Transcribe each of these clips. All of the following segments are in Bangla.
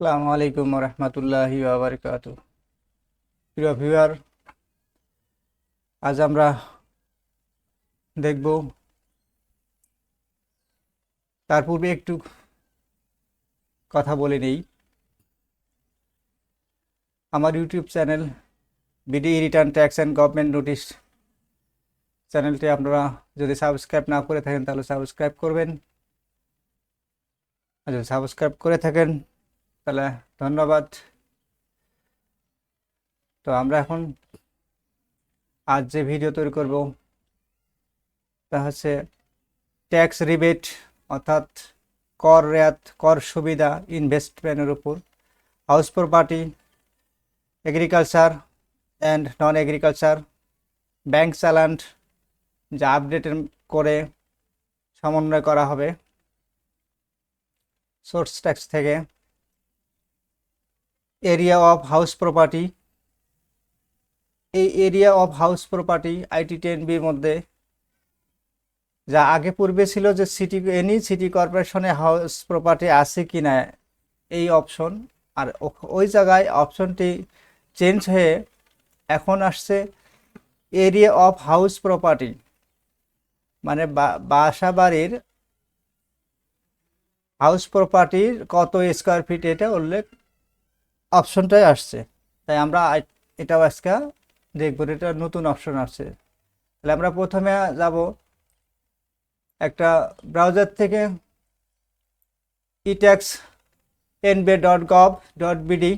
আসসালামু আলাইকুম রহমতুল্লাহি বাবরকাত প্রিয় ভিউয়ার, আজ আমরা দেখব তার পূর্বে একটু কথা বলে নেই। আমার YouTube channel BD return tax and government notice চ্যানেলটি আপনারা যদি সাবস্ক্রাইব না করে থাকেন, তাহলে সাবস্ক্রাইব করবেন। আর যদি সাবস্ক্রাইব করে থাকেন তাহলে ধন্যবাদ। তো আমরা এখন আজ যে ভিডিও তৈরি করব, তা হচ্ছে ট্যাক্স রিবেট অর্থাৎ কর রেয়াত, কর সুবিধা ইনভেস্টমেন্টের উপর। House property agriculture and non agriculture bank চালান্ট যা আপডেট করে সমন্বয় করা হবে। সোর্স ট্যাক্স থেকে এরিয়া অফ হাউস প্রপার্টি এই area of house property IT ten বির মধ্যে যা আগে পূর্বে ছিল যে সিটি এনি সিটি কর্পোরেশনে হাউস প্রপার্টি আছে কি না, এই অপশন আর ওই জায়গায় অপশনটি চেঞ্জ হয়ে এখন আসছে এরিয়া অফ হাউস প্রপার্টি মানে বাসা বাড়ির হাউস প্রপার্টির কত স্কোয়ার ফিট এটা উল্লেখ অপশনটাই আসছে। তাই আমরা এটাও আজকে দেখব এটা নতুন অপশন আসছে। তাহলে আমরা প্রথমে যাব একটা ব্রাউজার থেকে etax NBR dot gov dot BD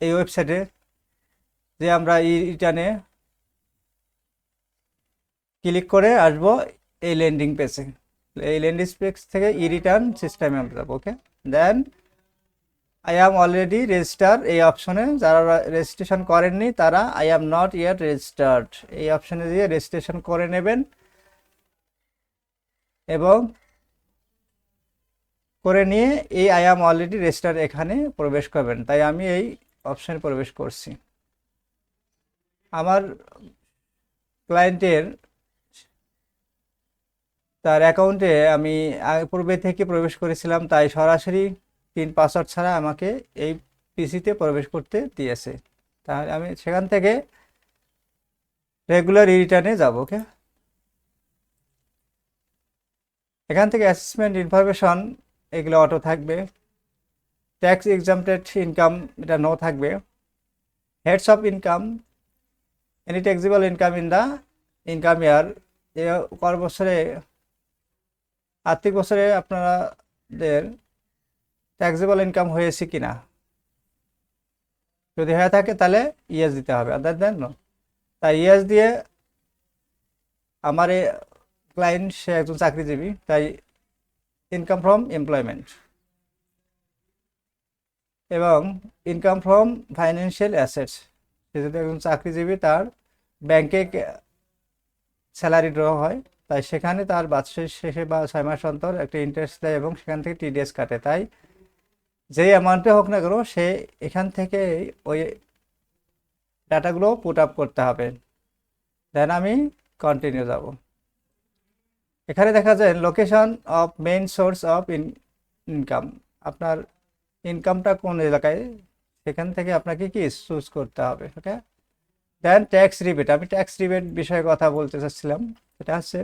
এই ওয়েবসাইটে যে আমরা ই রিটার্নে ক্লিক করে আসব এই ল্যান্ডিং পেজে এই ল্যান্ডিং পেজ থেকে ই রিটার্ন সিস্টেমে আমরা যাব okay then I am already register এই অপশনে যারা রেজিস্ট্রেশন করেননি, তারা I am not yet registered এই অপশনে দিয়ে রেজিস্ট্রেশন করে নেবেন এবং করে নিয়ে এই আই অ্যাম অলরেডি রেজিস্টার এখানে প্রবেশ করবেন। তাই আমি এই অপশনে প্রবেশ করছি। আমার ক্লায়েন্টের তার অ্যাকাউন্টে আমি পূর্বে থেকে প্রবেশ করেছিলাম, তাই সরাসরি পিন পাসওয়ার্ড ছাড়া আমাকে এই পিসিতে প্রবেশ করতে দিয়েছে। তাহলে আমি সেখান থেকে রেগুলার রিটার্নে যাব ওকে এখান থেকে অ্যাসেসমেন্ট ইনফরমেশন এগুলো অটো থাকবে। ট্যাক্স এক্সামটেড ইনকাম এটা নো থাকবে। Heads of income any taxable income in the income year এ কর বছরে, আর্থিক বছরে আপনাদের ট্যাক্সেবল ইনকাম হয়েছে কি না যদি হয়ে থাকে তাহলে ইয়েস দিতে হবে আদার দেন তাই ইয়েস দিয়ে আমার ক্লায়েন্ট সে একজন চাকরিজীবী, তাই ইনকাম ফ্রম এমপ্লয়মেন্ট এবং ইনকাম ফ্রম ফাইন্যান্সিয়াল অ্যাসেটস সে যদি একজন চাকরিজীবী, তার ব্যাংকে স্যালারি ড্র হয়, তাই সেখানে তার বাৎসরিক শেষে বা ছয় মাস অন্তর একটা ইন্টারেস্ট দেয় এবং সেখান থেকে টিডিএস কাটে। তাই যেই অ্যামাউন্টে হোক না কেন, সে এখান থেকে ওই ডাটাগুলো পুট আপ করতে হবে। দেন আমি কন্টিনিউ যাব। এখানে দেখা যায় location of main source of income আপনার ইনকামটা কোন এলাকায়, সেখান থেকে আপনাকে কি চুজ করতে হবে ওকে দেন ট্যাক্স রিবেট আমি ট্যাক্স রিবেট বিষয়ে কথা বলতে চাচ্ছিলাম। এটা হচ্ছে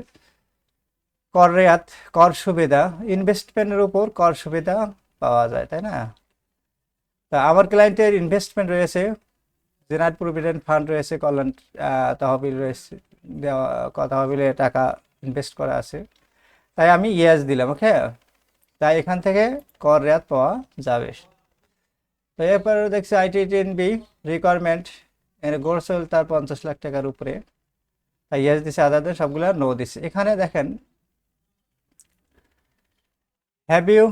কর রেয়াত, কর সুবিধা। ইনভেস্টমেন্টের উপর কর সুবিধা। পাওয়া যায়, তাই না? তা আমার ক্লায়েন্টের ইনভেস্টমেন্ট রয়েছে জেনারেল প্রভিডেন্ট ফান্ড রয়েছে, কল্যাণ তহবিল রয়েছে, দেওয়া তহবিলে টাকা ইনভেস্ট করা আছে। তাই আমি ইয়েস দিলাম ওকে তাই এখান থেকে কর রেয়াত পাওয়া যাবে। তো এরপর দেখছি আইটি টেন বি রিকোয়ারমেন্ট এর গোরসেল তার পঞ্চাশ লাখ টাকার উপরে। তাই ইয়েস দিছে আদারদের সবগুলা নো দিছে। এখানে দেখেন have you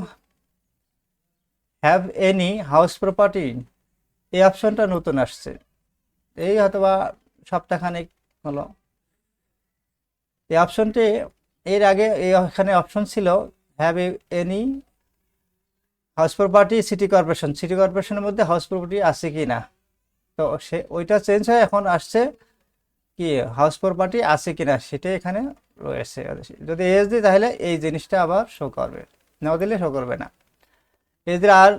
have any house property এই অপশনটা নতুন আসছে। এই হয়তোবা সপ্তাহখানেক হলো। এই অপশনটি এর আগে এখানে অপশন ছিল have any house property city corporation city কর্পোরেশনের মধ্যে হাউস প্রপার্টি আছে কি না? তো সে, ওইটা চেঞ্জ হয়ে এখন আসছে কি হাউস প্রপার্টি আছে কি না সেটা এখানে রয়েছে। যদি এস দিই তাহলে এই জিনিসটা আবার শো করবে। না দিলে শো করবে না। এদের আর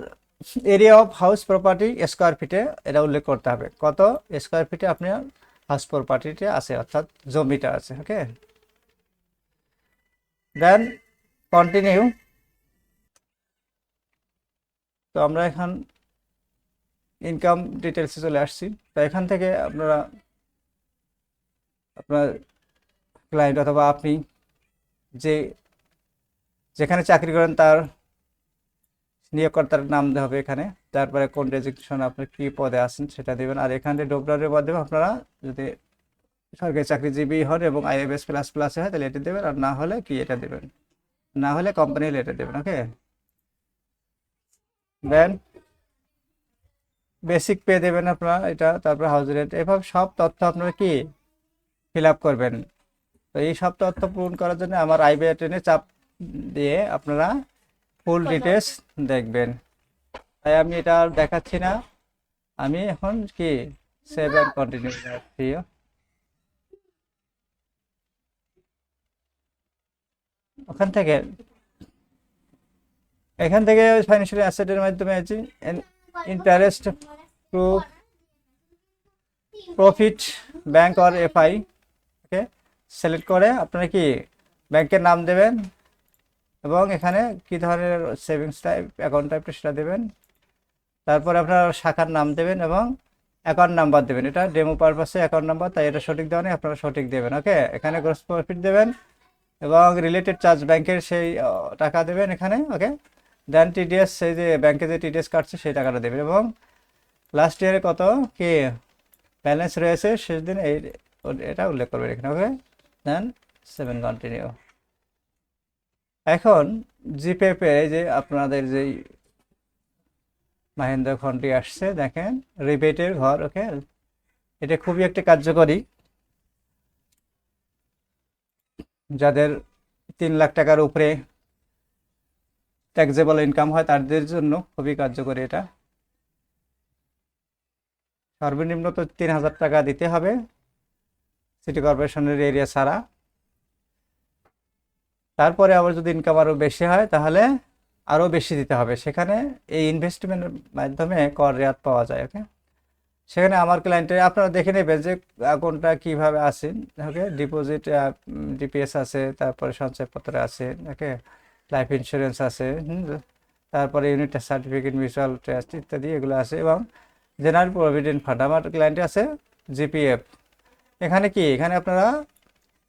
area of house property square ফিটে এটা উল্লেখ করতে হবে। কত স্কোয়ার ফিটে আপনার হাউস প্রপার্টিটা আছে, অর্থাৎ জমিটা আছে ওকে দেন কন্টিনিউ তো আমরা এখন ইনকাম ডিটেলসে চলে আসছি। তো এখান থেকে আপনারা আপনার ক্লায়েন্ট অথবা আপনি যে যেখানে চাকরি করেন তার নিয়োগকর্তার নাম হবে এখানে। তারপরে কোন রেজিস্ট্রেশন আপনি কি পদে আছেন সেটা দেবেন। আর এখানে ডোবলারের মাধ্যমে আপনারা যদি সরকারি চাকরিজীবী হন এবং আইএফএস প্লাস প্লাস হয়, তাহলে এটা দেবেন। আর না হলে কি এটা দেবেন? না হলে কোম্পানি লেটার দেবেন ওকে দেন বেসিক পে দেবেন আপনারা, এটা তারপর হাউস রেন্ট এভাবে সব তথ্য আপনারা কি ফিল আপ করবেন? তো এই সব তথ্য পূরণ করার জন্য আমার আইবি ট্রেনে চাপ দিয়ে আপনারা ফুল ডিটেলস দেখবেন। তাই আমি এটা আর দেখাচ্ছি না। আমি এখন কি সেভ অ্যান্ড কন্টিনিউ করছি ওখান থেকে এখান থেকে ফাইন্যান্সিয়াল অ্যাসেটের মাধ্যমে আছে। Interest proof profit bank or FI okay select করে আপনারা কি ব্যাংকের নাম দেবেন? এবং এখানে কি ধরনের সেভিংস টাইপ অ্যাকাউন্ট টাইপটা সেটা দেবেন। তারপর আপনার শাখার নাম দেবেন এবং অ্যাকাউন্ট নাম্বার দেবেন। এটা ডেমো পারপাসে অ্যাকাউন্ট নাম্বার তাই এটা সঠিক দেওয়া নেই, আপনারা সঠিক দেবেন ওকে এখানে গ্রস প্রফিট দেবেন এবং রিলেটেড চার্জ ব্যাংকের সেই টাকা দেবেন এখানে ওকে দেন টিডিএস সেই যে ব্যাংকে যে টিডিএস কাটছে সেই টাকাটা দেবেন এবং লাস্ট ইয়ারে কত? কি? ব্যালেন্স রয়েছে শেষ দিন এই, এটা উল্লেখ করবেন এখানে ওকে দেন সেভেন কন্টিনিউ এখন জিপে পে যে আপনাদের যেই মাহেন্দ্র খন্ডটি আসছে, দেখেন রিবেটের ঘর ওকে এটা খুবই একটা কার্যকরী। যাদের তিন লাখ টাকার উপরে ট্যাক্সেবল ইনকাম হয়, তাদের জন্য খুবই কার্যকরী এটা। সর্বনিম্ন তো তিন হাজার টাকা দিতে হবে। সিটি কর্পোরেশনের এরিয়া ছাড়া। তারপরে আবার যদি ইনকাম আরও বেশি হয়, তাহলে আরও বেশি দিতে হবে। সেখানে এই ইনভেস্টমেন্টের মাধ্যমে কর রেয়াত পাওয়া যায় ওকে সেখানে আমার ক্লায়েন্টে আপনারা দেখে নেবেন যে কোনটা কীভাবে আছে ওকে ডিপোজিট ডিপিএস আছে, তারপরে সঞ্চয়পত্র আছে ওকে লাইফ ইন্স্যুরেন্স আছে তারপরে ইউনিট সার্টিফিকেট মিউচুয়াল ট্রাস্ট ইত্যাদি এগুলো আছে এবং জেনারেল প্রভিডেন্ট ফান্ড আমার ক্লায়েন্টে আছে জিপিএফ এখানে কি? এখানে আপনারা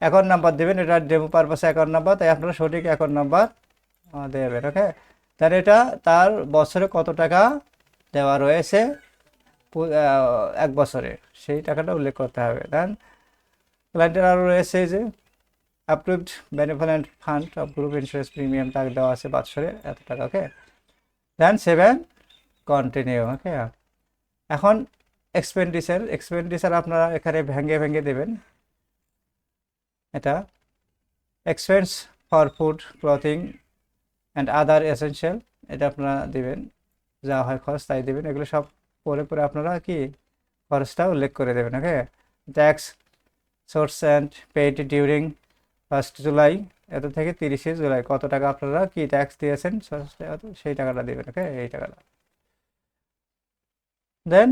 অ্যাকাউন্ট নাম্বার দেবেন, এটা ডেমো পারপাসে অ্যাকাউন্ট নাম্বার তাই আপনারা সঠিক অ্যাকাউন্ট নাম্বার দেবেন ওকে তার এটা তার বছরে কত টাকা দেওয়া রয়েছে এক বছরে, সেই টাকাটা উল্লেখ করতে হবে। দেন ক্লায়েন্টের আরও রয়েছে যে approved benevolent fund of group insurance premium তাকে দেওয়া আছে বছরে, এত টাকা ওকে দেন সেভেন কন্টিনিউ ওকে এখন এক্সপেন্ডিচার এক্সপেন্ডিচার আপনারা এখানে ভেঙে ভেঙে দেবেন। এটা expense for food clothing and other essential এটা আপনারা দেবেন, যা হয় খরচ তাই দেবেন, এগুলো সব পরে পরে আপনারা কি খরচটা উল্লেখ করে দেবেন okay tax source and paid during first July এত থেকে তিরিশে জুলাই কত টাকা আপনারা কি ট্যাক্স দিয়েছেন, সেই টাকাটা দেবেন ওকে এই টাকাটা। Then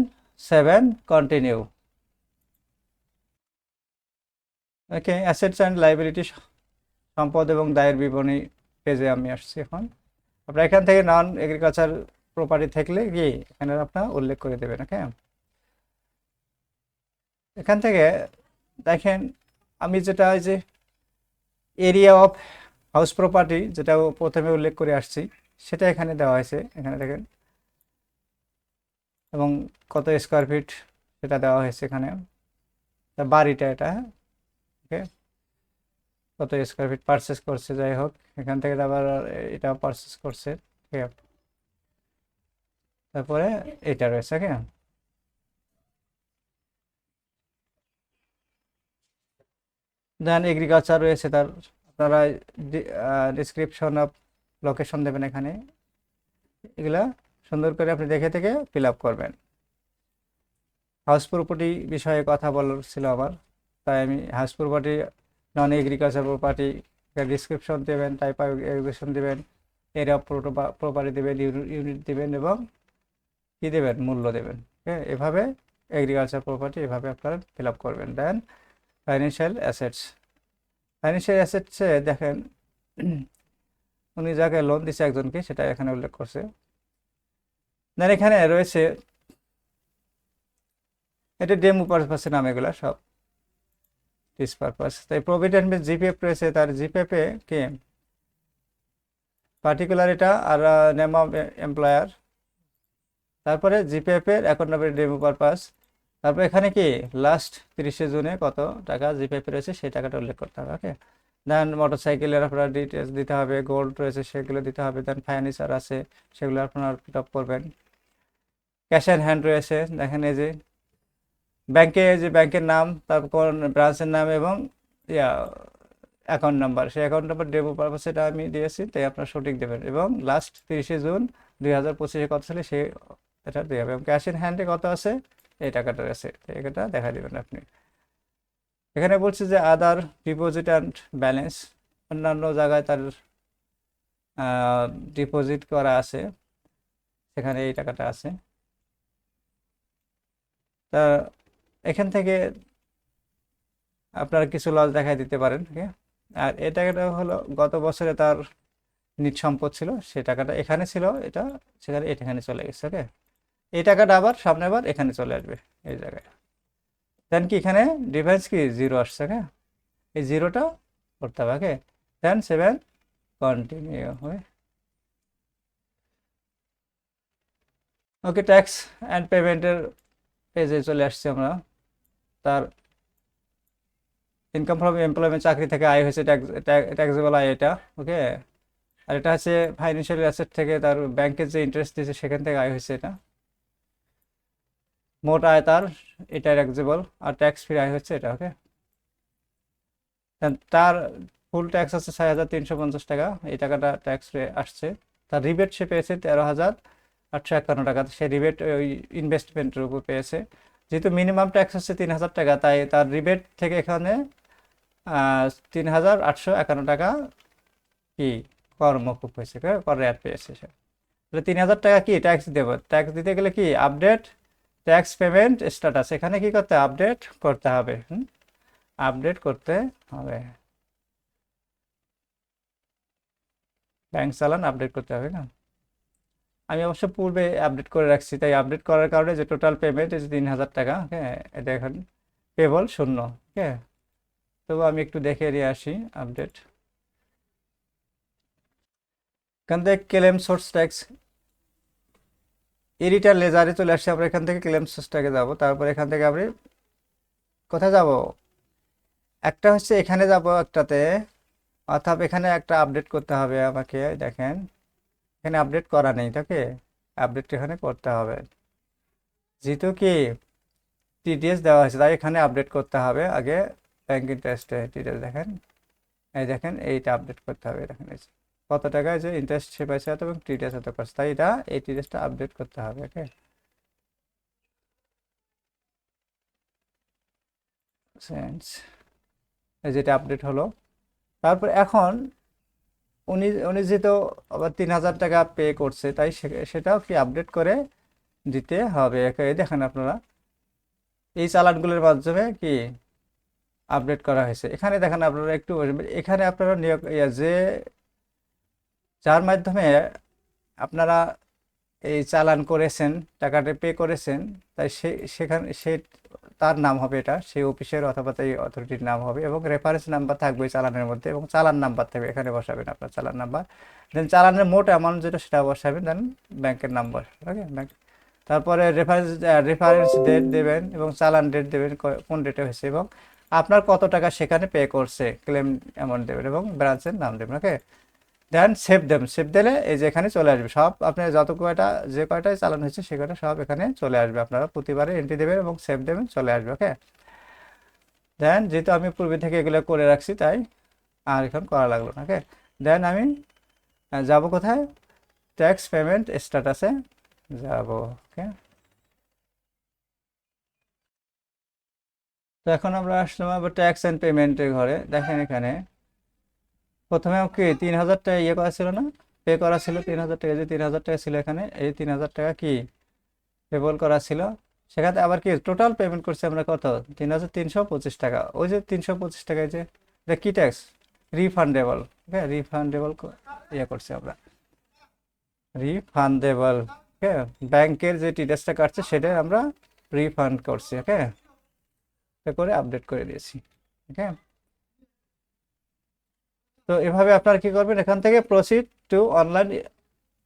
seven continue okay assets and liability সম্পদ এবং দায়ের বিবরণী পেজে আমি আসছি এখন। আপনার এখান থেকে নন এগ্রিকালচার প্রপার্টি থাকলে কি এখানে আপনার উল্লেখ করে দেবেন ওকে এখান থেকে দেখেন, আমি যেটা যে এরিয়া অফ হাউস প্রপার্টি যেটা প্রথমে উল্লেখ করে আসছি, সেটা এখানে দেওয়া হয়েছে। এখানে দেখেন, এবং কত স্কোয়ার ফিট সেটা দেওয়া হয়েছে এখানে। বাড়িটা এটা ওকে কত স্কোয়ার ফিট পারচেস করছে, যাই হোক, এখান থেকে আবার এটা পারচেস করছে তারপরে এটা রয়েছে, ওকে? দেন এগ্রিকালচার রয়েছে, তার আপনারা ডিসক্রিপশন অফ লোকেশন দেবেন এখানে। এগুলা সুন্দর করে আপনি দেখে থেকে ফিল আপ করবেন। হাউস প্রপার্টি বিষয়ে কথা বলার ছিল আমার, তাই আমি house property non agriculture property description দেবেন টাইপ এগ্রিগেশন দেবেন এরিয়া প্রপার্টি দেবেন ইউনিট দেবেন এবং কী দেবেন, মূল্য দেবেন হ্যাঁ এভাবে এগ্রিকালচার প্রপার্টি এভাবে আপনারা ফিল আপ করবেন। দেন ফাইন্যান্সিয়াল অ্যাসেটস ফাইন্যান্সিয়াল অ্যাসেটসে দেখেন, উনি যাকে লোন দিচ্ছে একজনকে, সেটা এখানে উল্লেখ করছে। দেন এখানে রয়েছে, এটা ডেমো পারপাসের নাম এগুলা সব। দিস পারপাস তাই প্রভিডেন্ট জিপিএফ রয়েছে তার জিপিএফে কে পার্টিকুলার এটা আর নেম অফ এমপ্লয়ার তারপরে জিপিএফ এর অ্যাকাউন্ট নাম্বার পারপাস তারপর এখানে কি? লাস্ট তিরিশে জুনে কত টাকা জিপিএফ রয়েছে সেই টাকাটা উল্লেখ করতে হবে ওকে দেন মোটর সাইকেলের আপনার ডিটেলস দিতে হবে গোল্ড রয়েছে সেগুলো দিতে হবে দেন ফার্নিচার আছে, সেগুলো আপনার পিক আপ করবেন। ক্যাশ অ্যান্ড হ্যান্ড রয়েছে, দেখেন এই যে ব্যাংকে যে ব্যাংকের নাম, তারপর ব্রাঞ্চের নাম এবং, ইয়া অ্যাকাউন্ট নাম্বার সেই অ্যাকাউন্ট নাম্বার ডেমো পারপাস এটা আমি দিয়েছি, তাই আপনার সঠিক দেবেন। এবং লাস্ট তিরিশে জুন দুই হাজার পঁচিশে কত সালে সে এটা দিয়ে হবে। এবং ক্যাশ ইন হ্যান্ডে কত আছে? এই টাকাটা আছে। এটা দেখা দিবেন আপনি। এখানে বলছে যে আদার ডিপোজিট অ্যান্ড ব্যালেন্স অন্যান্য জায়গায় তার ডিপোজিট করা আছে। সেখানে এই টাকাটা আছে। তা এখান থেকে আপনারা কিছু লস দেখাই দিতে পারেন আছে? আর এই টাকাটা হলো গত বছরে তার নিট সম্পদ ছিল, সেই টাকাটা এখানে ছিল, এটা সেখানে, এখানে চলে গেছে, ওকে? এই টাকাটা আবার সামনে আবার এখানে চলে আসবে, এই জায়গায়। দেন কি এখানে? ডিফারেন্স কি? জিরো আসছে হ্যাঁ এই জিরোটা করতে হবে, ওকে? দেন সেভেন কন্টিনিউ হবে ওকে ট্যাক্স অ্যান্ড পেমেন্টের পেজে চলে আসছি আমরা। তার ইনকাম ফ্রম এমপ্লয়মেন্ট চাকরি থেকে আয় হয়েছে ট্যাক্সেবল আয় এটা ওকে আর এটা হচ্ছে ফাইন্যান্সিয়াল অ্যাসেট থেকে তার ব্যাংকের যে ইন্টারেস্ট দিয়েছে, সেখান থেকে আয় হয়েছে এটা। মোট আয় তার এটা ট্যাক্সেবল আর ট্যাক্স ফ্রি আয় হচ্ছে এটা ওকে তার ফুল ট্যাক্স আছে ছয় হাজার তিনশো পঞ্চাশ টাকা, এই টাকাটা ট্যাক্স ফ্রি আসছে। তার রিবেট সে পেয়েছে তেরো হাজার আটশো একান্ন টাকা, সে রিবেট ওই ইনভেস্টমেন্টের উপর পেয়েছে। যেহেতু মিনিমাম ট্যাক্স হচ্ছে তিন হাজার টাকা, তাই তার রিবেট থেকে এখানে তিন হাজার আটশো একান্ন টাকা কি কর মকুব হয়েছে কর রেট পেয়েছে সে। তাহলে তিন হাজার টাকা কি? ট্যাক্স দেবো। ট্যাক্স দিতে গেলে কি? আপডেট ট্যাক্স পেমেন্ট স্ট্যাটাস এখানে কি করতে আপডেট করতে হবে, হুম? আপডেট করতে হবে। ব্যাংক চালান আপডেট করতে হবে, না? আমি অবশ্য পূর্বে আপডেট করে রাখছি, তাই আপডেট করার কারণে যে টোটাল পেমেন্ট এই যে তিন হাজার টাকা হ্যাঁ এটা এখন পেবল শূন্য হ্যাঁ। তবু আমি একটু দেখে নিয়ে আসি আপডেট এখান থেকে ক্লেম সোর্স ট্যাক্স এডিটার লেজারে চলে আসছে আমরা এখান থেকে ক্লেম সোর্স ট্যাক্সে যাব, তারপর এখান থেকে আপনি কোথায় যাব? একটা হচ্ছে এখানে যাব একটাতে, অর্থাৎ এখানে একটা আপডেট করতে হবে আমাকে, দেখেন। এখানে আপডেট করা নেই তাকে আপডেট এখানে করতে হবে। যেহেতু কি টিডিএস দেওয়া হয়েছে, তাই এখানে আপডেট করতে হবে। আগে ব্যাংক ইন্টারেস্টে ডিটেলস দেখেন। এই দেখেন, এইটা আপডেট করতে হবে দেখেন কত টাকা যে ইন্টারেস্ট সে পাইছে এত এবং টিডিএস এত পাচ্ছে তাই এটা, এই টিডিএসটা আপডেট করতে হবে ওকে সেন্স যেটা আপডেট হলো। তারপর এখন উনি উনি যেহেতু আবার তিন হাজার টাকা পে করছে, তাই সেটাও কি আপডেট করে দিতে হবে? দেখেন আপনারা। এই চালানগুলোর মাধ্যমে কি আপডেট করা হয়েছে? এখানে দেখেন আপনারা একটু এখানে আপনারা নিয়োগ যে, যার মাধ্যমে আপনারা এই চালান করেছেন, টাকাটা পে করেছেন, তাই সে, সেখানে, সে, তার নাম হবে এটা, সেই অফিসের অথবা এই অথরিটির নাম হবে এবং রেফারেন্স নাম্বার থাকবে চালানের মধ্যে এবং চালান নাম্বার থাকবে, এখানে বসাবেন আপনার চালান নাম্বার দেন চালানের মোট অ্যামাউন্ট যেটা সেটা বসাবেন দেন ব্যাংকের নাম্বার ওকে ব্যাংক তারপরে রেফারেন্স রেফারেন্স ডেট দেবেন এবং চালান ডেট দেবেন কোন ডেটে হয়েছে এবং আপনার কত টাকা সেখানে পে করছে ক্লেম অ্যামাউন্ট দেবেন এবং ব্রাঞ্চের নাম দেবেন okay then save them save দিলে এই যে এখানে চলে আসবে। সব আপনি যত কয়টা, যে কয়টাই চালানো হয়েছে, সে কয়টা সব এখানে চলে আসবে। আপনারা প্রতিবারে এন্ট্রি দেবেন এবং সেভ দেবেন চলে আসবে ওকে দেন যেহেতু আমি পূর্বে থেকে এগুলো করে রাখছি, তাই আর এখন করা লাগল না ওকে দেন আমি যাব কোথায়? ট্যাক্স পেমেন্ট স্ট্যাটাসে যাব ওকে তো এখন আমরা আসলাম আবার ট্যাক্স অ্যান্ড পেমেন্টের ঘরে। দেখেন এখানে প্রথমে কি তিন হাজার টাকা ইয়ে করা ছিল না? পে করা ছিল তিন হাজার টাকা। যে তিন হাজার টাকা ছিল এখানে, এই তিন হাজার টাকা কি পেবল করা ছিল? সেখানে আবার কি টোটাল পেমেন্ট করছি আমরা কত? তিন হাজার তিনশো পঁচিশ টাকা। ওই যে তিনশো পঁচিশ টাকায় যে, এটা কি ট্যাক্স রিফান্ডেবল হ্যাঁ রিফান্ডেবল ইয়ে করছি আমরা। রিফান্ডেবল ওকে ব্যাংকের যে টিডিএসটা কাটছে, সেটাই আমরা রিফান্ড করছি। ওকে করে আপডেট করে দিয়েছি। ওকে তো এভাবে আপনারা কি করবেন? এখান থেকে প্রসিড টু অনলাইন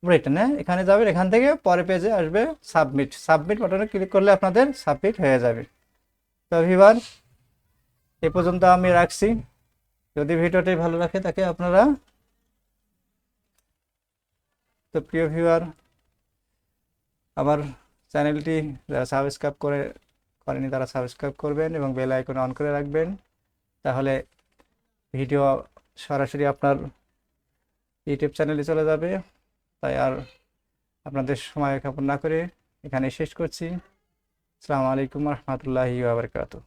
রিটার্ন হ্যাঁ এখানে যাবেন, এখান থেকে পরে পেজে আসবে সাবমিট সাবমিট বাটনে ক্লিক করলে আপনাদের সাবমিট হয়ে যাবে। তো ভিভার এ পর্যন্ত আমি রাখছি। যদি ভিডিওটি ভালো রাখে তাকে আপনারা, তো প্রিয় ভিউয়ার আমার চ্যানেলটি যারা সাবস্ক্রাইব করে, করেনি তারা সাবস্ক্রাইব করবেন এবং বেল আইকন অন করে রাখবেন। তাহলে ভিডিও সরাসরি আপনার ইউটিউব চ্যানেলে চলে যাবে। তাই আর আপনাদের সময় ক্ষেপণ না করে এখানে শেষ করছি। আসসালামু আলাইকুম রহমতুল্লাহি বাবরকাতু